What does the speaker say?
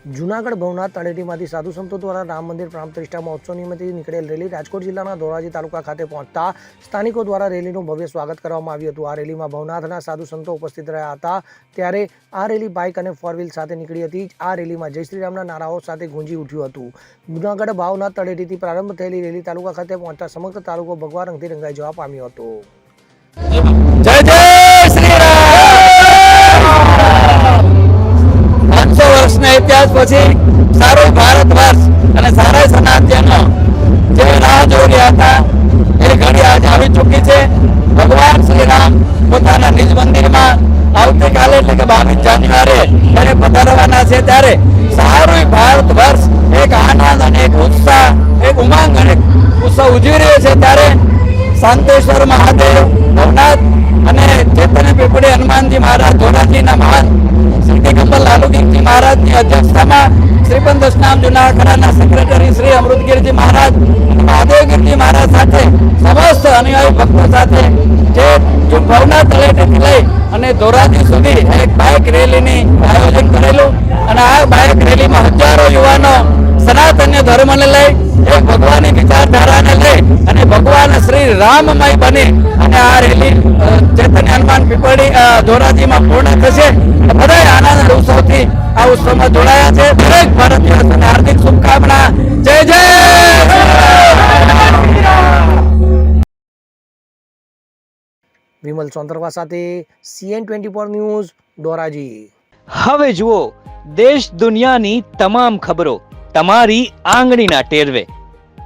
જૂનાગઢ ભવનાથ તળેટીમાંથી સાધુ સંતો દ્વારા રામ મંદિર પ્રાણ પ્રતિષ્ઠા મહોત્સવ નિમિત્તે નીકળેલ રેલી રાજકોટ જિલ્લાના ધોરાજી તાલુકા ખાતે પહોંચતા સ્થાનિકો દ્વારા રેલીનું ભવ્ય સ્વાગત કરવામાં આવ્યું હતું. આ રેલીમાં ભવનાથના સાધુ સંતો ઉપસ્થિત રહ્યા હતા. ત્યારે આ રેલી બાઇક અને ફોર વ્હીલ સાથે નીકળી હતી. આ રેલીમાં જય શ્રી રામના નારાઓ સાથે ગુંજી ઉઠ્યું હતું. જુનાગઢ ભાવનાથ તળેટીથી પ્રારંભ થયેલી રેલી તાલુકા ખાતે પહોંચતા સમગ્ર તાલુકો ભગવા રંગથી રંગાઈ જવા પામ્યો હતો. ઇતિહાસ પછી સારું ભારત વર્ષ અને સારા સનાત્યનો જે રાહ જોઈ રહ્યા હતા, એ ઘડી આજે આવી ચૂકી છે. ભગવાન શ્રી રામ પોતાના નિજ મંદિરમાં આવતીકાલે એટલે કે બાવીસ જાન્યુઆરી પધારવાના છે. ત્યારે સારું ભારત વર્ષ એક આનંદ અને એક ઉત્સાહ, એક ઉમંગ અને ઉત્સાહ ઉજવી રહ્યો છે. ત્યારે શાંતેશ્વર મહાદેવ ભવનાથ લાલુગીરજી મહારાજની અધ્યક્ષતામાં શ્રીપંદ દશનામ જુનાગઢના સેક્રેટરી શ્રી અમૃતગીરજી મહારાજ મહાદેવગીરજી મહારાજ સાથે સમસ્ત અનુયાયી ભક્તો સાથે જે ભવના તળેટીથી લઈ અને ધોરાજી સુધી એક બાઇક રેલીની આયોજન કરેલું અને આ બાઇક રેલીમાં હજારો યુવાનો સનાતન્ય ધર્મને લઈ એક ભગવાનની વિચારધારાને રામમય બને. અને આ રેલી અ, હનુમાન પીપળી ધોરાજીમાં પૂર્ણ થશે. બધા આનંદ ઉત્સવથી આ ઉત્સવમાં જોડાયા છે. દરેક ભારતીયોને હાર્દિક શુભકામના. જય જય વિમલ ચોંતરવા સાથે CN twenty four news Dhoraji. હવે જુઓ દેશ દુનિયાની તમામ ખબરો તમારી આંગળીના ટેરવે.